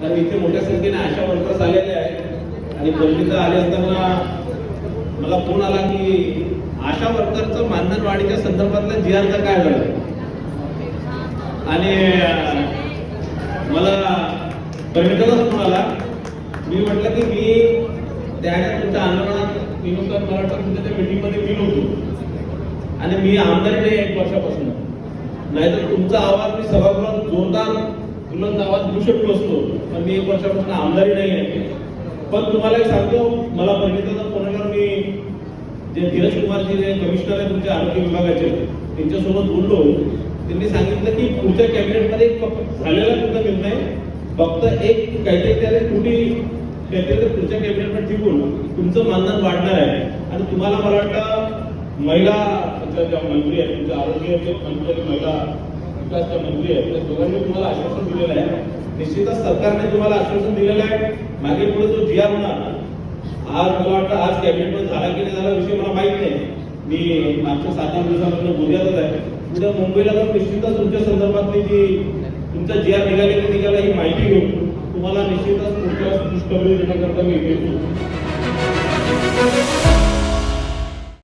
कारण इथे मोठ्या संख्येने आशा वर्कर्स आलेले आहेत. आणि पल्लीला आले असताना मला फोन आला की आशा वर्करचं मानधन वाढीच्या संदर्भातल्या जी आरचं काय झालं आणि मला परिणिताचा फोन आला. मी म्हटलं की मी त्या तुमच्या आंदोलनात मी नुकसान मला वाटतं तुमच्या त्या मीटिंगमध्ये मी नव्हतो. आणि मी आमदारी नाही एक वर्षापासून. नाहीतर तुमचा आवाज मी सभागृहात जोरदार म्हणून आवाज देऊ शकलो असतो. पण मी एक वर्षापासून आमदारी नाही आहे. पण तुम्हाला एक सांगतो मला परिणिताचा फोन आल्यावर मी जे धीरज कुमारजी जे कमिशनर आहे तुमच्या आरोग्य विभागाचे त्यांच्यासोबत बोललो. त्यांनी सांगितलं की पुढच्या कॅबिनेटमध्ये फक्त झालेला तुमचा निर्णय फक्त एक काहीतरी त्याला कुठे काहीतरी पुढच्या कॅबिनेटमध्ये ठेवून तुमचं मानधन वाढणार आहे. आणि तुम्हाला मला वाटतं महिला ज्या मंत्री आहेत तुमच्या आरोग्य मंत्री महिला विकासच्या मंत्री आहेत. त्या दोघांनी तुम्हाला आश्वासन दिलेलं आहे. निश्चितच सरकारने तुम्हाला आश्वासन दिलेलं आहे. मागे पुढे जो जी आर होणार आज मला वाटतं आज कॅबिनेटमध्ये झाला की नाही झाला विषय मला माहीत नाही. मी मागच्या सात आठ दिवसापासून गोंदियातच आहे. उद्या मुंबईला तर निश्चितच तुमच्या संदर्भातली जी तुमचा जी आर निघाले निघाला ही माहिती घेऊन तुम्हाला निश्चितच पुढच्या दुष्कर्मी देण्याकरता मी भेटू.